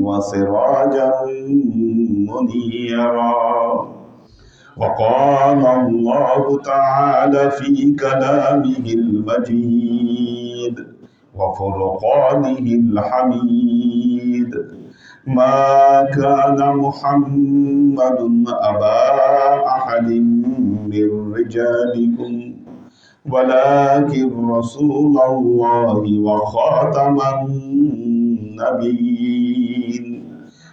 وسراجا منيرا. وقال الله تعالى في كلامه المجيد وفرقانه الحميد. ما كان محمد أبا أحد من رجالكم ولكن رسول الله وخاتم النبيين.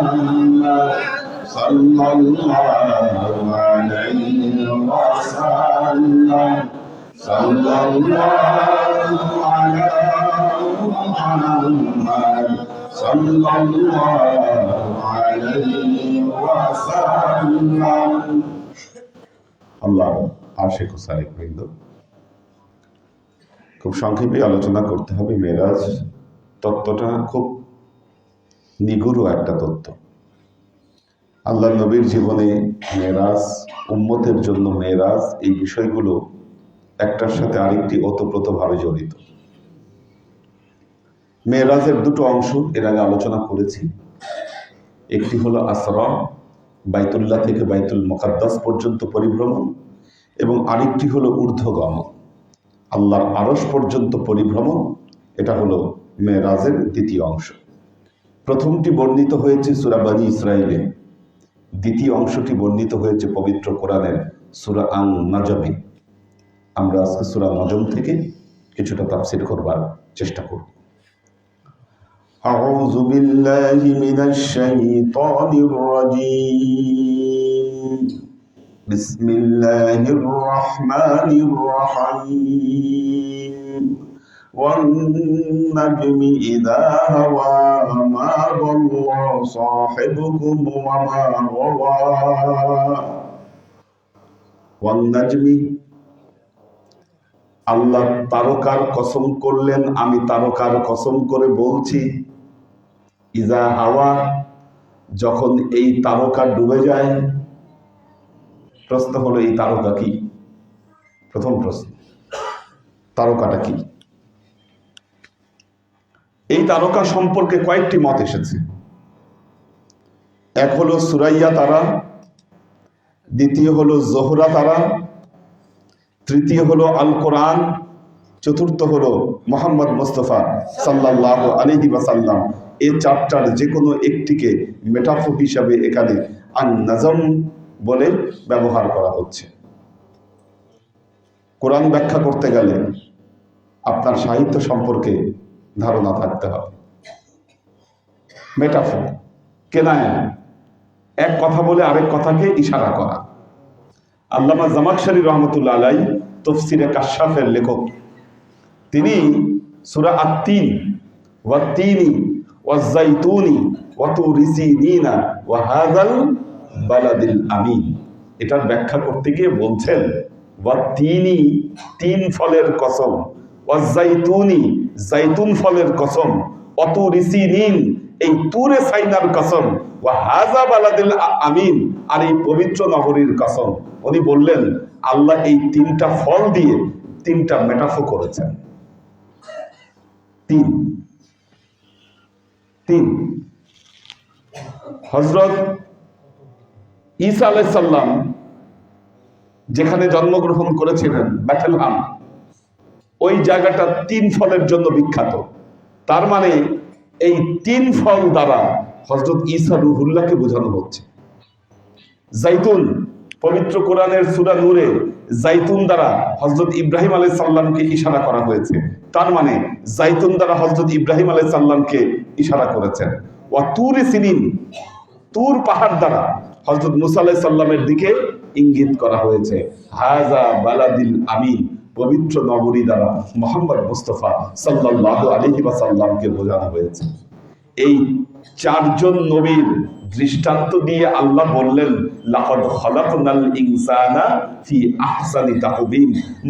محمد صلى الله عليه وسلم صلى الله على محمد صلى الله عليه وسلم আল্লাহ আশেখ সালেক বৃন্দ খুব সংক্ষেপে আলোচনা করতে হবে মেরাজ তত্ত্বটা খুব নিগুড় একটা তত্ত্ব আল্লাহ নবীর জীবনে মেরাজ উম্মতের জন্য মেরাজ এই বিষয়গুলো একটার সাথে আরেকটি ওতপ্রোতভাবে জড়িত। মেরাজের দুটো অংশ এর আগে আলোচনা করেছি। একটি হলো আসরা, বাইতুল্লাহ থেকে বাইতুল মোকাদ্দাস পর্যন্ত পরিভ্রমণ এবং আরেকটি হলো ঊর্ধ্বগম আল্লাহর আরস পর্যন্ত পরিভ্রমণ, এটা হলো মেরাজের দ্বিতীয় অংশ। প্রথমটি বর্ণিত হয়েছে সুরাবানি ইসরায়েলে দ্বিতীয় অংশটি বর্ণিত হয়েছে পবিত্র কোরআনের সুরা আং নাজমে আমরা আজকে সুরা নজম থেকে কিছুটা তাফসির করবার চেষ্টা করব أعوذ بالله من الشيطان الرجيم بسم الله الرحمن الرحيم والنجم إذا هوى ما ضل صاحبكم وما غوى والنجم আল্লাহ তারকার কসম করলেন আমি তারকার কসম করে বলছি ইজা হাওয়া যখন এই তারকা ডুবে যায় প্রশ্ন হলো এই তারকা কি প্রথম প্রশ্ন তারকাটা কি এই তারকা সম্পর্কে কয়েকটি মত এসেছে। এক হলো সুরাইয়া তারা, দ্বিতীয় হলো জোহরা তারা, তৃতীয় হলো আল কোরআন চতুর্থ হলো মোহাম্মদ মুস্তফা সাল্লাহ আলহি সাল্লাম এই চারটার যে কোনো একটিকে মেটাফো হিসাবে এখানে আন নাজম বলে ব্যবহার করা হচ্ছে। কোরআন ব্যাখ্যা করতে গেলে আপনার সাহিত্য সম্পর্কে ধারণা থাকতে হবে। মেটাফো কেনায়? এক কথা বলে আরেক কথাকে ইশারা করা। আল্লামা জামাকশারী রহমতুল্লাহ আলাই তফসিরে কাশাফের লেখক। তিনি সুরা আত্মিন ওয়াত্তিনি ওয়াজ্জাইতুনি ওয়াতুরিসিনিনা ওয়া বালাদিল আমিন। এটার ব্যাখ্যা করতে গিয়ে বলছেন তিন ফলের কসম। ফলের কসম এই তুরে সাইনার কসম হাজা বালাদিল আমিন, আর এই পবিত্র নগরীর কসম। উনি বললেন, আল্লাহ এই তিনটা ফল দিয়ে তিনটা মেটাফো করেছেন। তিন। তিন। হজরত ঈসা আলাইসাল্লাম যেখানে জন্মগ্রহণ করেছিলেন ব্যাটেলহাম ওই জায়গাটা তিন ফলের জন্য বিখ্যাত। তার মানে এই তিন ফল দ্বারা হজরত ঈসা রুহুল্লাহকে বোঝানো হচ্ছে। জাইতুন, পবিত্র কোরআনের সুরা নূরে জাইতুন দ্বারা হজরত ইব্রাহিম আলাই সাল্লামকে ইশারা করা হয়েছে। তার মানে জাইতুন দ্বারা হজরত ইব্রাহিম আলাই সাল্লামকে ইশারা করেছেন। ও তুর সিনিন, তুর পাহাড় দ্বারা হজরত মুসা আলাই সাল্লামের দিকে ইঙ্গিত করা হয়েছে। হাজা বালাদিল আমিন পবিত্র নগরী দ্বারা মোহাম্মদ মুস্তফা সাল্লাহ আলহি সাল্লামকে বোঝানো হয়েছে। এই চারজন নবীর দৃষ্টান্ত দিয়ে আল্লাহ বললেন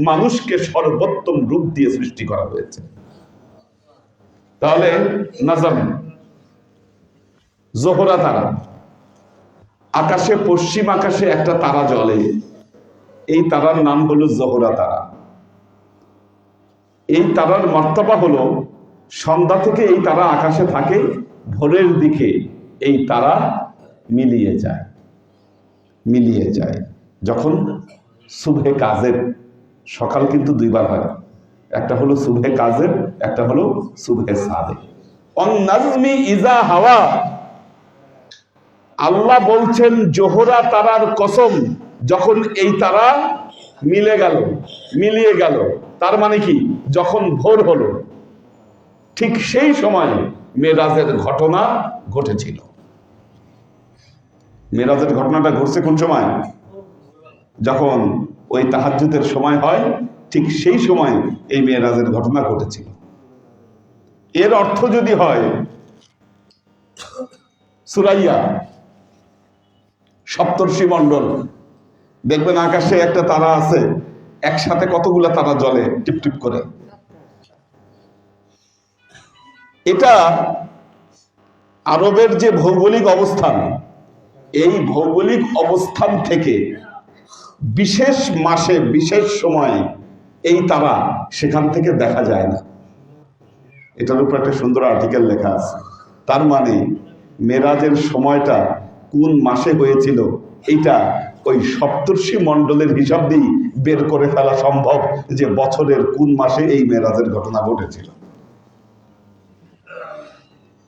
মানুষকে সর্বোত্তম রূপ দিয়ে সৃষ্টি করা হয়েছে। তাহলে নাজাম, জোহরা তারা, আকাশে, পশ্চিম আকাশে একটা তারা জ্বলে। এই তারার নাম হলো জোহরা তারা। এই তারার মর্তবা হলো সন্ধ্যা থেকে এই তারা আকাশে থাকে, ভোরের দিকে এই তারা মিলিয়ে যায় মিলিয়ে যায়। যখন শুভে কাজের, সকাল কিন্তু দুইবার হয়। একটা হলো শুভে কাজের, একটা হলো শুভে সাদে। ইজা হাওয়া। আল্লাহ বলছেন, জোহরা তারার কসম, যখন এই তারা মিলে গেল, মিলিয়ে গেল। তার মানে কি? যখন ভোর হলো, ঠিক সেই সময় মেরাজের ঘটনা ঘটেছিল। মেরাজের ঘটনাটা ঘটছে কোন সময়? যখন ওই তাহাজ্জুদের সময় হয়, ঠিক সেই সময় এই মেয়েরাজের ঘটনা ঘটেছিল। এর অর্থ যদি হয়, সুরাইয়া, সপ্তর্ষি মণ্ডল দেখবেন আকাশে একটা তারা আছে, একসাথে কতগুলা তারা জ্বলে, টিপ টিপ করে। এটা আরবের যে ভৌগোলিক অবস্থান, এই ভৌগোলিক অবস্থান থেকে বিশেষ মাসে, বিশেষ সময়ে এই তারা সেখান থেকে দেখা যায় না। এটার উপর একটা সুন্দর আর্টিকেল লেখা আছে। তার মানে মেরাজের সময়টা কোন মাসে হয়েছিল এটা ওই সপ্তর্ষি মণ্ডলের হিসাব দিয়েই বের করে ফেলা সম্ভব যে বছরের কোন মাসে এই মেরাজের ঘটনা ঘটেছিল।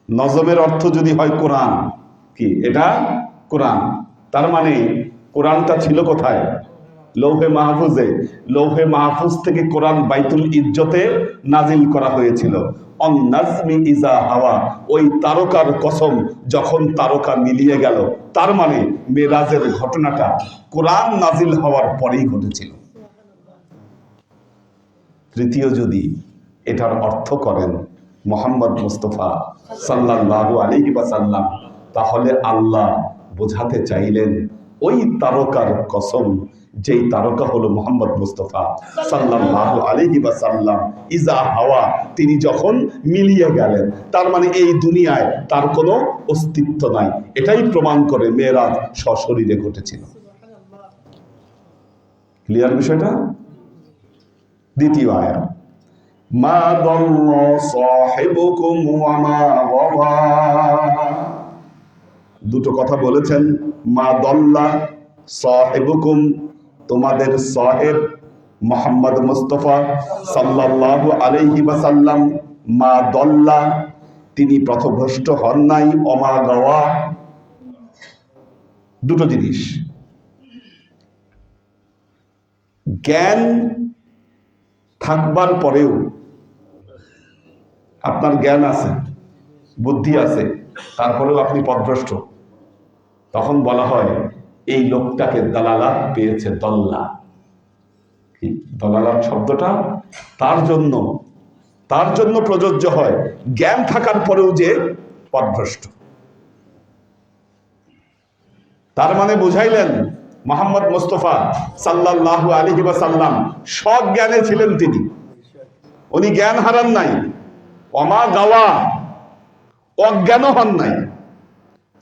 নজমের অর্থ যদি হয় কোরআন, কি? এটা কোরআন। তার মানে কোরআনটা ছিল কোথায়? লৌহে মাহফুজে, লৌহে মাহফুজ থেকে কোরআন বাইতুল ইজ্জতে নাজিল করা হয়েছিল। ইজা হাওয়া, ওই তারকার কসম যখন তারকা মিলিয়ে গেল, তার মানে মেরাজের ঘটনাটা কোরআন নাজিল হওয়ার পরেই ঘটেছিল। তৃতীয় যদি এটার অর্থ করেন মোহাম্মদ মুস্তফা সাল্লাল্লাহু আলাইহি ওয়াসাল্লাম, তাহলে আল্লাহ বোঝাতে চাইলেন ওই তারকার কসম, যেই তারকা হলো মোহাম্মদ মুস্তফা সাল্লাল্লাহু আলাইহি ওয়াসাল্লাম। ইজা হাওয়া, তিনি যখন মিলিয়ে গেলেন, তার মানে এই দুনিয়ায় তার কোনো অস্তিত্ব নাই। এটাই প্রমাণ করে মেয়েরাজ সশরীরে ঘটেছিল। ক্লিয়ার বিষয়টা? দ্বিতীয় আয়া মা দল্ল সাহিবুকুম ওয়া মা দুটো কথা বলেছেন। মা তোমাদের সাহেব মোহাম্মদ মুস্তফা সাল্লাল্লাহু আলাইহি ওয়াসাল্লাম, মা দল্লা, তিনি পথভ্রষ্ট হন নাই, অমা গাওয়া। দুটো জিনিস। জ্ঞান থাকবার পরেও আপনার জ্ঞান আছে, বুদ্ধি আছে, তারপরেও আপনি পথভ্রষ্ট। তখন বলা হয়, এই লোকটাকে দালালাত পেয়েছে দল্লা। দলালাত শব্দটা? তার জন্য তার জন্য প্রযোজ্য হয়। জ্ঞান থাকার পরেও যে পথভ্রষ্ট। তার মানে বুঝাইলেন মোহাম্মদ মুস্তফা সাল্লাল্লাহু আলাইহি ওয়াসাল্লাম সব জ্ঞানে ছিলেন তিনি। উনি জ্ঞান হারান নাই অমা গাওয়া অজ্ঞানও হন নাই।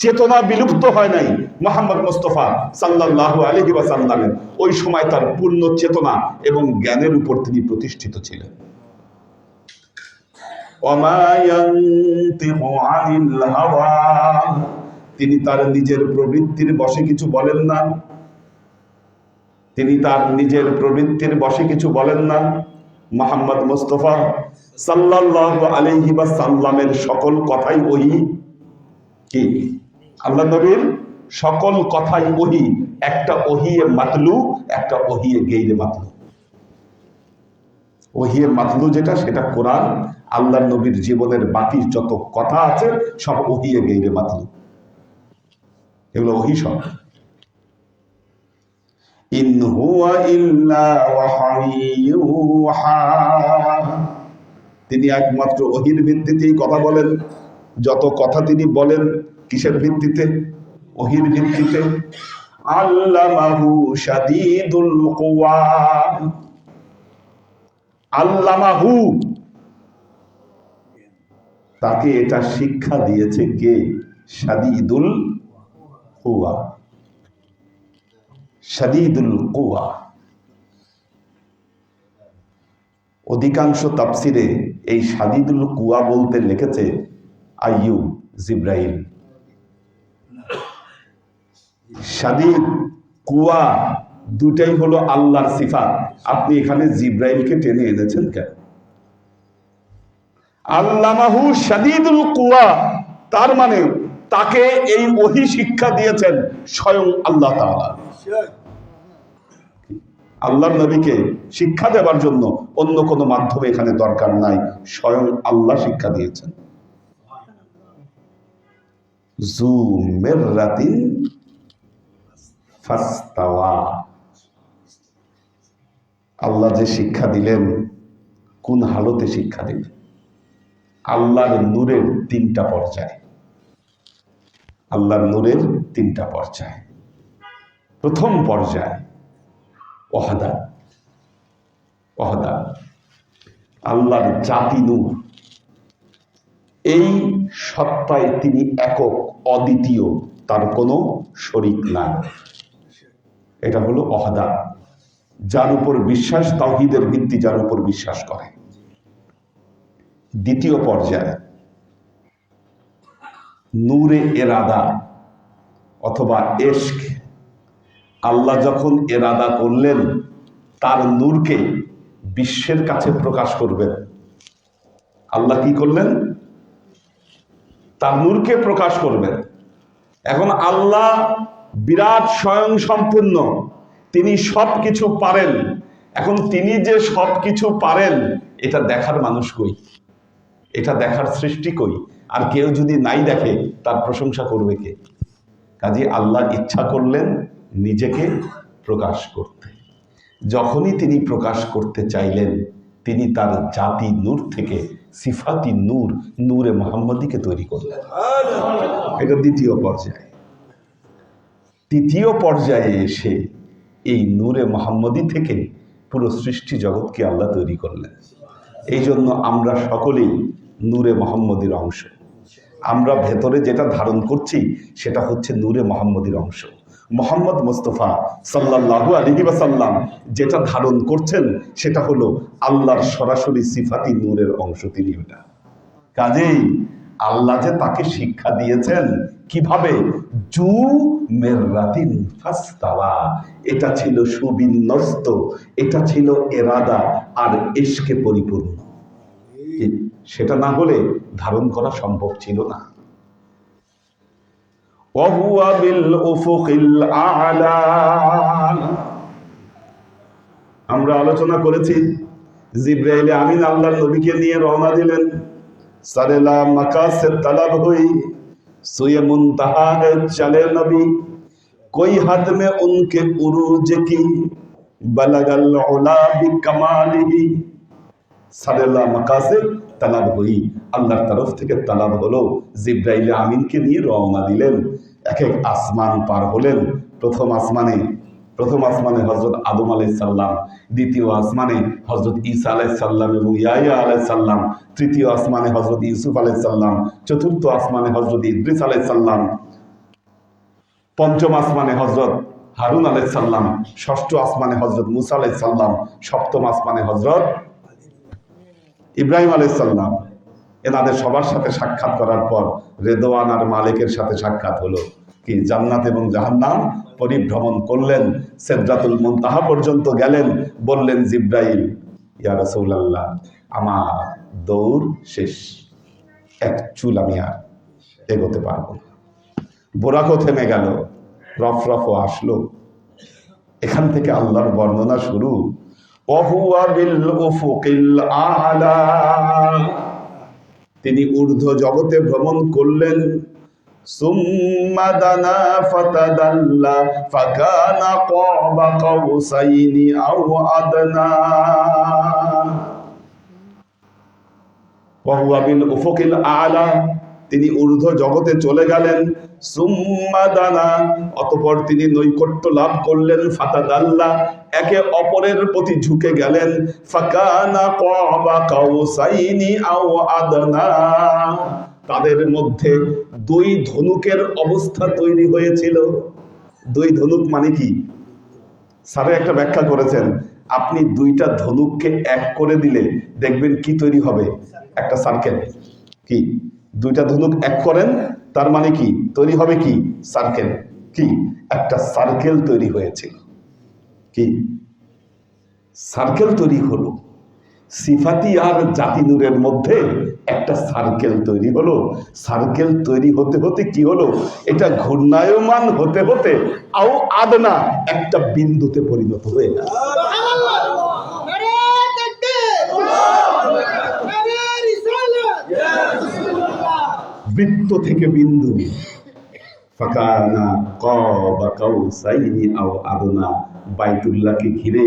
চেতনা বিলুপ্ত হয় নাই মোহাম্মদ মুস্তফা সাল্লাল্লাহু আলাইহি ওয়াসাল্লামের। ওই সময় তার পূর্ণ চেতনা এবং জ্ঞানের উপর তিনি প্রতিষ্ঠিত ছিলেন। তিনি তার নিজের প্রবৃত্তির বশে কিছু বলেন না। তিনি তার নিজের প্রবৃত্তির বশে কিছু বলেন না। মোহাম্মদ মুস্তফা সাল্লাহ আলাইহি সাল্লামের সকল কথাই ওই কি? আল্লাহ নবীর সকল কথাই ওহি। একটা ওহিয়ে মাতলু, একটা ওহিয়ে গেইরে মাতলু। ওহিয়ে মাতলু যেটা, সেটা কোরআন, আল্লাহ নবীর জীবনের বাকি যত কথা আছে, সব ওহিয়ে গেইরে মাতলু। এগুলো ওহি সব। ইন হুয়া ইল্লা তিনি একমাত্র ওহির ভিত্তিতেই কথা বলেন। যত কথা তিনি বলেন কিসের ভিত্তিতে? ওহির ভিত্তিতে? আল্লামাহু আল্লামাহু। তাকে এটা শিক্ষা দিয়েছে কে? শাদীদুল কুওয়া। শাদীদুল কুওয়া। অধিকাংশ তাফসিরে এই শাদীদুল কুয়া বলতে লিখেছে আইয়ু জিব্রাইল। শাদীদ কুয়া দুটাই হলো আল্লাহর সিফাত। আপনি এখানে জিব্রাইলকে টেনে এনেছেন কেন? আল্লামাহু শাদীদুল কুয়া, তার মানে তাকে এই ওহি শিক্ষা দিয়েছেন স্বয়ং আল্লাহ তাআলা। আল্লাহর নবীকে শিক্ষা দেওয়ার জন্য অন্য কোনো মাধ্যমে এখানে দরকার নাই, স্বয়ং আল্লাহ শিক্ষা দিয়েছেন। জু মেররাতিন আল্লাহ যে শিক্ষা দিলেন, কোন হালতে শিক্ষা দিলেন? আল্লাহর নূরের তিনটা পর্যায়। আল্লাহর নূরের তিনটা পর্যায়। প্রথম পর্যায় অহদা অহদা আল্লাহর জাতি নূর। এই সত্তায় তিনি একক, অদ্বিতীয়, তার কোনো শরিক নাই। এটা হলো অহদা যার উপর বিশ্বাস তাহিদের ভিত্তি যার উপর বিশ্বাস করে। দ্বিতীয় পর্যায়ে, নূরে এরাদা অথবা এশক, আল্লাহ যখন এরাদা করলেন, তার নূরকে বিশ্বের কাছে প্রকাশ করবেন। আল্লাহ কি করলেন? তার নূরকে প্রকাশ করবেন। এখন আল্লাহ বিরাট স্বয়ং সম্পূর্ণ তিনি সব কিছু পারেন। এখন তিনি যে সব কিছু পারেন, এটা দেখার মানুষ কই? এটা দেখার সৃষ্টি কই? আর কেউ যদি নাই দেখে, তার প্রশংসা করবে কে? কাজে আল্লাহ ইচ্ছা করলেন নিজেকে প্রকাশ করতে। যখনই তিনি প্রকাশ করতে চাইলেন, তিনি তার জাতি নূর থেকে সিফাতি নূর, নূরে মোহাম্মদীকে তৈরি করলেন। এটা দ্বিতীয় পর্যায়ে। তৃতীয় পর্যায়ে এসে এই নূরে মোহাম্মদী থেকে পুরো সৃষ্টি জগৎকে আল্লাহ তৈরি করলেন। এই জন্য আমরা সকলেই নূরে মোহাম্মদীর অংশ। আমরা ভেতরে যেটা ধারণ করছি, সেটা হচ্ছে নূরে মোহাম্মদীর অংশ। মোহাম্মদ মোস্তফা সাল্লাল্লাহু আলহি সাল্লাম যেটা ধারণ করছেন, সেটা হলো আল্লাহর সরাসরি সিফাতি নূরের অংশ তিনি ওটা। কাজেই আল্লাহ যে তাকে শিক্ষা দিয়েছেন কীভাবে? জু মেররাতিন ফাস্তাওয়া। এটা ছিল সুবিন্যস্ত, এটা ছিল এরাদা আর এসকে পরিপূর্ণ। সেটা না হলে ধারণ করা সম্ভব ছিল না। আমরা আলোচনা করেছি, জিব্রাইলে আমিন আল্লাহ নবীকে নিয়ে রওনা দিলেন। সারেলা মাকাসের তালাব হই সুয়ে মুনতাহা है चले नबी कोई हद में उनके उरूज की बलगल उला बिकमालिही সারেলা মাকাসে তালাব হই আল্লাহর তরফ থেকে তালাব হলো জিব্রাইলে আমিনকে নিয়ে রওনা দিলেন এক এক আসমান পার হলেন প্রথম আসমানে প্রথম আসমানে হজরত আদম আলাই সাল্লাম দ্বিতীয় আসমানে হজরত ঈসা আলাই সাল্লাম এবং ইয়াইয়া আলাই সাল্লাম তৃতীয় আসমানে হজরত ইউসুফ আলাই সাল্লাম চতুর্থ আসমানে হজরত ইদ্রিস আলাই সাল্লাম পঞ্চম আসমানে হজরত হারুন আলাই সাল্লাম ষষ্ঠ আসমানে হজরত মুসা আলাই সাল্লাম সপ্তম আসমানে হজরত ইব্রাহিম আলাইসাল্লাম এনাদের সবার সাথে সাক্ষাৎ করার পর রেদোয়ান আর মালিকের সাথে সাক্ষাৎ হলো। কি জান্নাত এবং জাহান্নাম পরিভ্রমণ করলেন, সেদ্রাতুল মুনতাহা পর্যন্ত গেলেন, বললেন, জিব্রাইল, ইয়া রাসূলুল্লাহ, আমার দৌড় শেষ। এক চুল আমি আর এগোতে পারব বোরাকো থেমে গেল রফ রফও আসলো। এখান থেকে আল্লাহর বর্ণনা শুরু। তিনি ঊর্ধ্ব জগতে ভ্রমণ করলেন। সুম্মা দানা ফাতাদাল্লা ফাকানা কাবা কাউসাইনি আও আদনা وهو بالأفق الأعلى তিনি ঊর্ধ্ব জগতে চলে গেলেন সুম্মা দানা অতপর তিনি নৈকট্য লাভ করলেন ফাতাদাল্লা একে অপরের প্রতি ঝুঁকে গেলেন ফাকানা কাবা কাউসাইনি আও আদনা তাদের মধ্যে দুই ধনুকের অবস্থা তৈরি হয়েছিল। দুই ধনুক মানে কি? স্যারে একটা ব্যাখ্যা করেছেন, আপনি দুইটা ধনুককে এক করে দিলে দেখবেন কি তৈরি হবে? একটা সার্কেল কি? দুইটা ধনুক এক করেন, তার মানে কি? তৈরি হবে কি? সার্কেল কি? একটা সার্কেল তৈরি হয়েছিল। কি? সার্কেল তৈরি হলো। সিফাতি আর জাতি নূরের মধ্যে একটা সার্কেল তৈরি হলো। সার্কেল তৈরি হতে হতে কি হলো? এটা ঘূর্ণায়মান হতে হতে আও আদনা একটা বিন্দুতে পরিণত হয়ে বৃত্ত থেকে বিন্দু ফাকানা কাবা কাউসাইনি আও আদনা। বাইতুল্লাহকে ঘিরে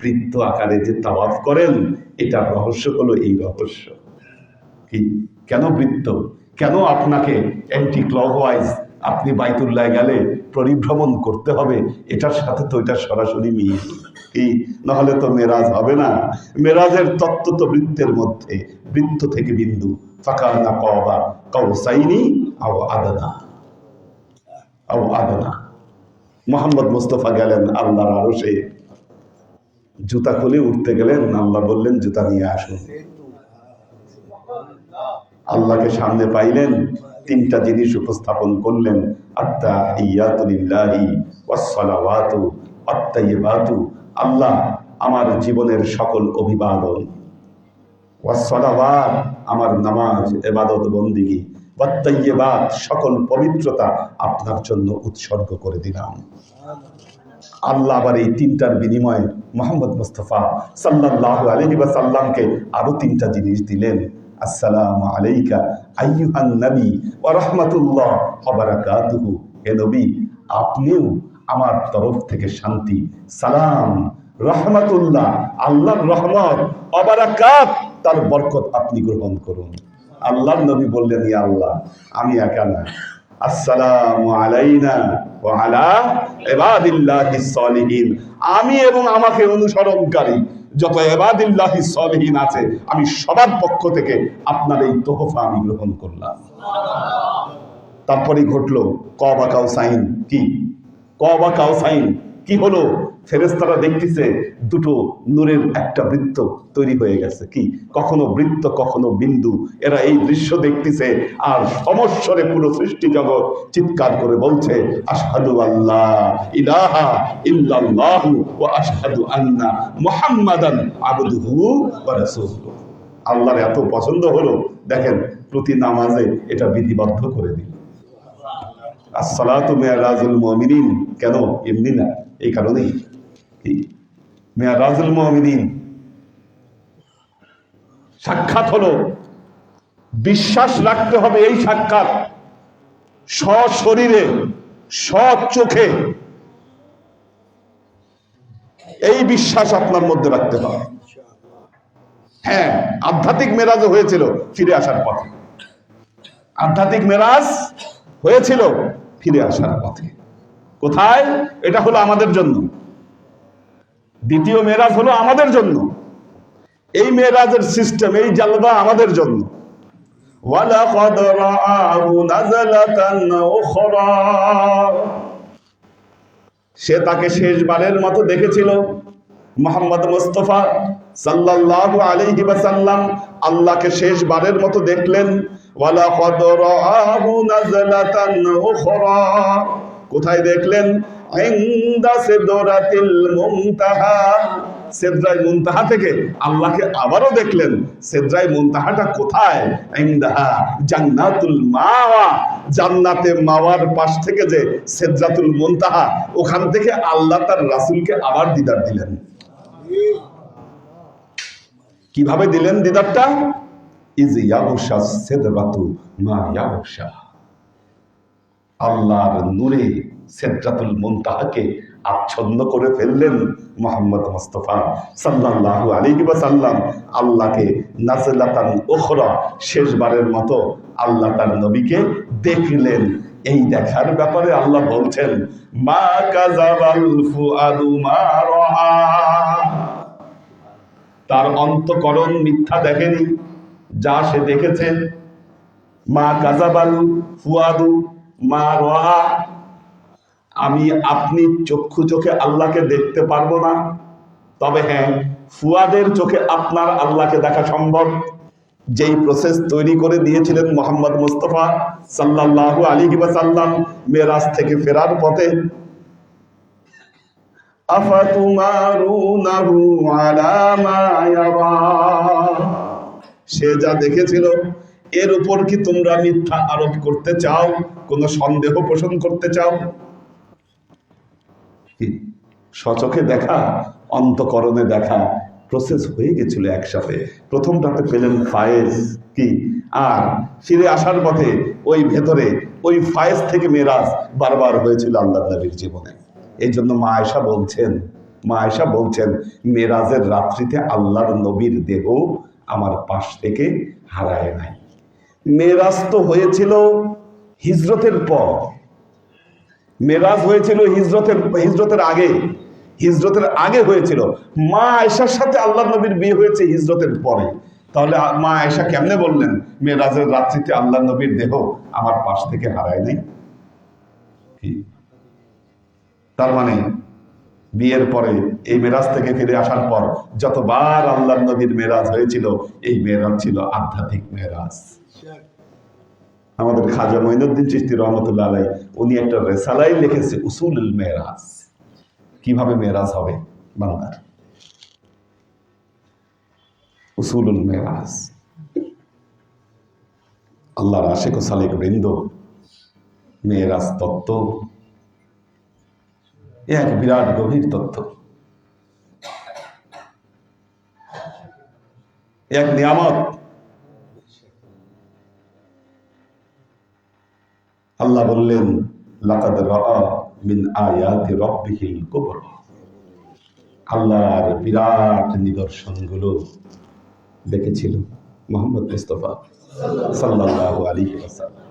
বৃত্ত আকারে যে তাওয়াফ করেন এটা রহস্য হলো এই রহস্য। কি, কেন বৃত্ত? কেন আপনাকে অ্যান্টি ক্লকওয়াইজ আপনি বাইতুল্লাহ গেলে পরিভ্রমণ করতে হবে? এটার সাথে তো এটা সরাসরি মিল কি নাহলে তো মেরাজ হবে না। মেরাজের তত্ত্ব তো বৃত্তের মধ্যে। বৃত্ত থেকে বিন্দু। ফাঁকা না কবা কাউসাইনি আও আদনা। আও আদনা। মোহাম্মদ মুস্তফা গেলেন আল্লাহর আরশে। জুতা খুলে, উঠতে গেলেন আল্লাহ বললেন, জুতা নিয়ে আসুন আল্লাহকে সামনে পাইলেন, তিনটা জিনিস উপস্থাপন করলেন আত্মা আল্লাহ আমার জীবনের সকল অভিবাদন। আমার নামাজ ইবাদত বন্দিগি। ওয়াত্তাইয়্যিবাত, সকল পবিত্রতা আপনার জন্য উৎসর্গ করে দিলাম। আল্লাহ আবার এই তিনটার বিনিময়ে মোহাম্মদ মুস্তফা সাল্লাল্লাহু আলাইহি ওয়াসাল্লামকে আরও তিনটা জিনিস দিলেন। আসসালামু আলাইকা নবী ওয়া রাহমাতুল্লাহ ওয়া হে নবী, আপনিও আমার তরফ থেকে শান্তি, সালাম, রহমাতুল্লাহ, আল্লাহর রহমত অবারাকাত তার বরকত আপনি গ্রহণ করুন। আল্লাহর নবী বললেন ইয়া আল্লাহ, আমি একা না। আসসালামু আলাইনা ওয়া আলা ইবাদিল্লাহিস সলিহিন। আমি এবং আমাকে অনুসরণকারী যত ইবাদিল্লাহিস সলিহিন আছে, আমি সবার পক্ষ থেকে আপনার এই তোহফা আমি গ্রহণ করলাম। তারপরে ঘটলো কবা কাউসাইন কি? কবা কাউ সাইন কি হলো? ফেরেস্তারা দেখতেছে দুটো নূরের একটা বৃত্ত তৈরি হয়ে গেছে। কি? কখনো বৃত্ত, কখনো বিন্দু। এরা এই দৃশ্য দেখতেছে আর সমস্বরে পুরো সৃষ্টি জগৎ চিৎকার করে বলছে, আশহাদু আল্লাহ ইলাহা ইল্লাল্লাহু ওয়া আশহাদু আন্না মুহাম্মাদান আবদুহু ওয়া রাসূলুহু। আল্লাহর এত পছন্দ হলো, দেখেন, প্রতি নামাজে এটা বিধিবদ্ধ করে দিল। আসসালাতু মেয়ারাজুল মুমিনিন। কেন? এমনি না। এই কারণেই এই মেয়ারাজুল মুমিনিন সাক্ষাৎ হলো। বিশ্বাস রাখতে হবে এই সাক্ষাৎ। সশরীরে চোখে এই বিশ্বাস আপনার মধ্যে রাখতে হবে। হ্যাঁ আধ্যাত্মিক মেরাজও হয়েছিল ফিরে আসার পথে। আধ্যাত্মিক মেরাজ হয়েছিল ফিরে আসার পথে। কোথায়? এটা হলো আমাদের জন্য। দ্বিতীয় মেয়েরাজ হলো আমাদের জন্য। এই মেয়েরাজের সিস্টেম এই জালদা আমাদের জন্য। সে তাকে শেষবারের মতো দেখেছিল। মোহাম্মদ মুস্তফা সাল্লাহ আলাইহি সাল্লাম আল্লাহকে শেষবারের মতো দেখলেন। ওয়ালা কোথায় দেখলেন? থেকে আল্লাহকে আবারও দেখলেন। সিদরাই মুনতাহাটা কোথায়? ইনদাহা মাওয়ার পাশ থেকে যে সিদরাতুল মুনতাহা, ওখান থেকে আল্লাহ তার রাসূলকে আবার দিদার দিলেন। কীভাবে দিলেন দিদারটা? ইজ ইয়াবশা সিদরাতু মা ইয়াবশা আল্লাহর নূরে সেদ্রাতুল মুনতাহাকে আচ্ছন্ন করে ফেললেন মোহাম্মদ মুস্তফা সাল্লাল্লাহু আলাইহি ওয়াসাল্লাম। আল্লাহকে নাজলাতান উখরা, শেষবারের মতো আল্লাহ তার নবীকে দেখলেন। এই দেখার ব্যাপারে আল্লাহ বলছেন, মা কাযাবাল ফুআদু মা রাআ তার অন্তকরণ মিথ্যা দেখেনি, যা সে দেখেছে। মা কাজাবাল ফুয়াদু মা আমি আপনি চক্ষু চোখে আল্লাহকে দেখতে পারব না। তবে হ্যাঁ ফুয়াদের চোখে আপনার আল্লাহকে দেখা সম্ভব। যেই প্রসেস তৈরি করে দিয়েছিলেন মোহাম্মদ মুস্তফা সাল্লাল্লাহু আলাইহি ওয়াসাল্লাম মেরাজ থেকে ফেরার পথে আলা সে যা দেখেছিল এর উপর কি তোমরা মিথ্যা আরোপ করতে চাও? কোনো সন্দেহ পোষণ করতে চাও? সচকে দেখা, অন্তকরণে দেখা প্রসেস হয়ে গেছিল একসাথে। প্রথমটাতে পেলেন ফায়েজ, কি? আর ফিরে আসার পথে ওই ভেতরে, ওই ফায়েজ থেকে মেরাজ বারবার হয়েছিল আল্লাহ নবীর জীবনে। এই জন্য মা আয়সা বলছেন, মা আয়সা বলছেন, মেরাজের রাত্রিতে আল্লাহর নবীর দেহ আমার পাশ থেকে হারায় নাই। মেরাজ তো হয়েছিল হিজরতের পর। মেরাজ হয়েছিল হিজরতের হিজরতের আগে। হিজরতের আগে হয়েছিল। মা আয়সার সাথে আল্লাহ নবীর বিয়ে হয়েছে হিজরতের পরে। তাহলে মা আয়সা কেমনে বললেন, মেরাজের রাত্রিতে আল্লাহ নবীর দেহ আমার পাশ থেকে হারায় নাই? তার মানে বিয়ের পরে এই মেরাজ থেকে ফিরে আসার পর যতবার আল্লাহ নবীর মেরাজ হয়েছিল, এই মেরাজ ছিল আধ্যাত্মিক মেরাজ। আমাদের খাজা মঈনুদ্দিন চিস্তি রহমতুল্লাহ আলাই, উনি একটা রেসালাই লিখেছে, উসুলুল মেরাজ। কীভাবে মেরাজ হবে বাংলার আল্লাহর আশেক ও সালেক বৃন্দ, মেরাজ তত্ত্ব। এ এক বিরাট গভীর তত্ত্ব। এক নিয়ামত। আল্লাহ বললেন, লাকাদ মিন আল্লাহর বিরাট নিদর্শনগুলো দেখেছিল মোহাম্মদ মুস্তফা আলাইহি ওয়াসাল্লাম।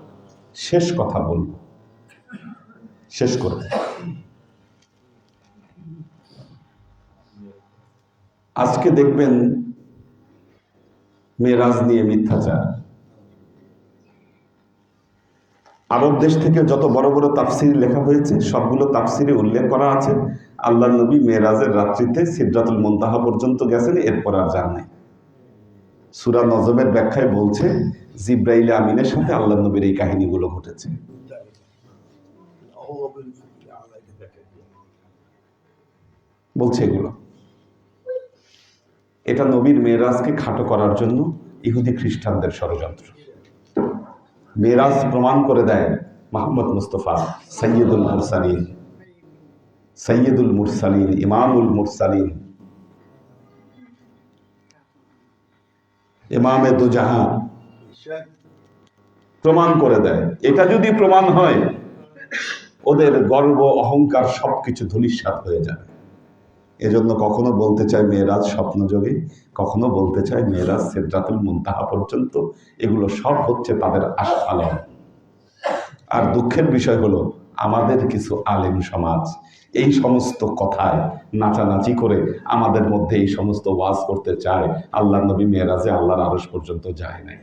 শেষ কথা বলব। শেষ করব আজকে দেখবেন মেরাজ নিয়ে মিথ্যাচার। আরব দেশ থেকে যত বড় বড় তাফসির লেখা হয়েছে, সবগুলো তাফসিরে উল্লেখ করা আছে। আল্লাহ নবী মেরাজের রাত্রিতে সিদ্ধাতুল মুনতাহা পর্যন্ত গেছেন, এরপর আর যান নাই। সুরা নজমের ব্যাখ্যায় বলছে, জিব্রাইল আমিনের সাথে আল্লাহ নবীর এই কাহিনীগুলো ঘটেছে। বলছে এগুলো। এটা নবীর মেরাজকে খাটো করার জন্য ইহুদি খ্রিস্টানদের ষড়যন্ত্র। মেরাজ প্রমাণ করে দেয় মোহাম্মদ মুস্তফা সৈয়দুল মুরসালিন। সৈয়দুল মুরসালিন, ইমামুল মুরসালিন। ইমামে দুজাহা প্রমাণ করে দেয়। এটা যদি প্রমাণ হয়, ওদের গর্ব, অহংকার সবকিছু ধূলিসাৎ হয়ে যাবে। এজন্য কখনো বলতে চায় মেয়েরাজ স্বপ্নযোগে কখনো বলতে চায় মেয়েরাজ সেদ্রাতুল মুনতাহা পর্যন্ত, এগুলো সব হচ্ছে তাদের আলম আর দুঃখের বিষয় হলো, আমাদের কিছু আলেম সমাজ, এই সমস্ত কথায় নাচানাচি করে আমাদের মধ্যে এই সমস্ত ওয়াজ করতে চায় আল্লাহ নবী মেয়েরাজে আল্লাহর আরস পর্যন্ত যায় নাই।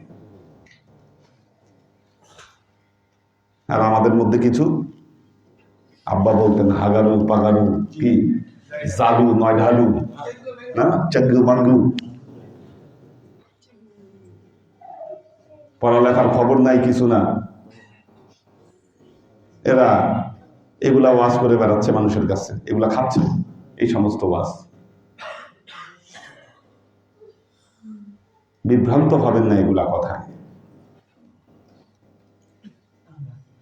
আর আমাদের মধ্যে কিছু? আব্বা বলতেন, হাগারু, পাগারু, কি? জালু নয় ঢালু না পড়ালেখার খবর নাই, কিছু না। এরা এগুলা ওয়াজ করে বেড়াচ্ছে মানুষের কাছে, এগুলা খাচ্ছে, এই সমস্ত ওয়াজ। বিভ্রান্ত হবেন না এগুলা কথায়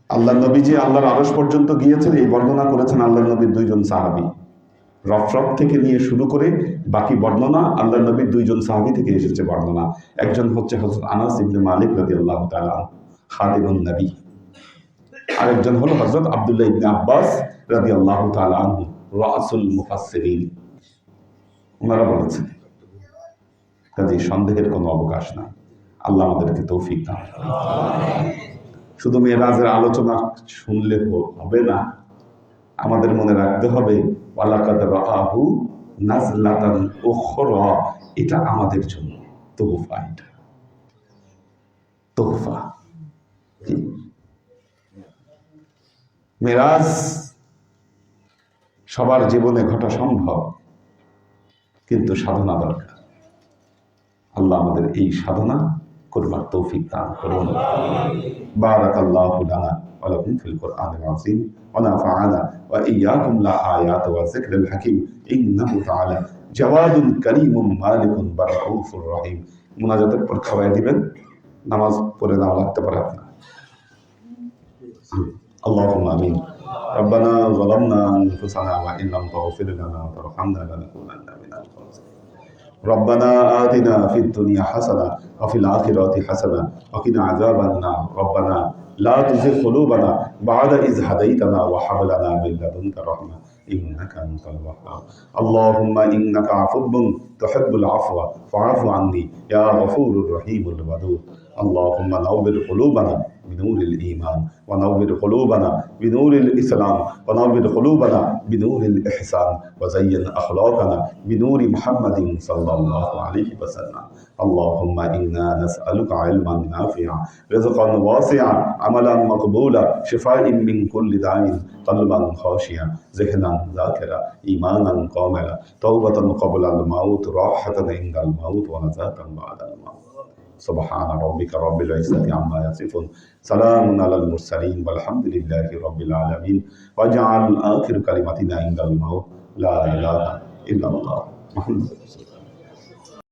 আল্লাহ নবী যে আল্লাহর আরস পর্যন্ত গিয়েছেন, এই বর্ণনা করেছেন আল্লাহ নবীর দুইজন সাহাবী। রফরফ থেকে নিয়ে শুরু করে বাকি বর্ণনা আল্লাহ নবীর দুইজন সাহাবী থেকে এসেছে বর্ণনা। একজন হচ্ছে হজরত আনাস ইবনে মালিক রাদিয়াল্লাহু তাআলা খাদিমুন নবী। আরেকজন হলো হজরত আব্দুল্লাহ ইবনে আব্বাস রাদিয়াল্লাহু তাআলা আনহু, রাসুল মুফাসসিরিন। ওনারা বলেছেন কাজে সন্দেহের কোনো অবকাশ নাই। আল্লাহ আমাদেরকে তৌফিক দান। শুধু মেয়েরাজের আলোচনা শুনলে হবে না, আমাদের মনে রাখতে হবে এটা আমাদের জন্য তোহফা এটা। তোহফা। মেরাজ সবার জীবনে ঘটা সম্ভব, কিন্তু সাধনা দরকার। আল্লাহ আমাদের এই সাধনা করবার তৌফিক দান করুন بارك الله لنا ولكم في القرآن العظيم ونفعنا وإياكم لا آيات وذكر الحكيم إنه تعالى جواد كريم مالك برعوف رحيم মুনাজাতের পর খাওয়াই দিবেন নামাজ পড়ে নাও লাগতে পারে আপনার اللهم امين ربنا ظلمنا انفسنا وان لم تغفر لنا وترحمنا لنكونن من الخاسرين ربنا آتنا في الدنيا حسنة وفي الآخرة حسنة وقنا عذاب النار. ربنا لا تزغ قلوبنا بعد إذ هديتنا وهب لنا من لدنك رحمة إنك أنت الوهاب. اللهم إنك عفو تحب العفو فاعف عني يا غفور الرحيم الودود. اللهم نور قلوبنا بنور الإيمان ونور قلوبنا بنور الإسلام ونور قلوبنا بنور الإحسان وزين أخلاقنا بنور محمد صلى الله عليه وسلم. اللهم إنا نسألك علما نافعا رزقا واسعا عملا مقبولا شفاء من كل داء قلبا خاشعا ذهنا ذاكرا إيمانا كاملا توبة قبل الموت راحة عند الموت ونجاة بعد الموت. سبحان ربك رب العزة عما يصفون. سلام على المرسلين والحمد لله رب العالمين. واجعل آخر كلمتنا عند الموت لا إله إلا الله. محمد رسول الله.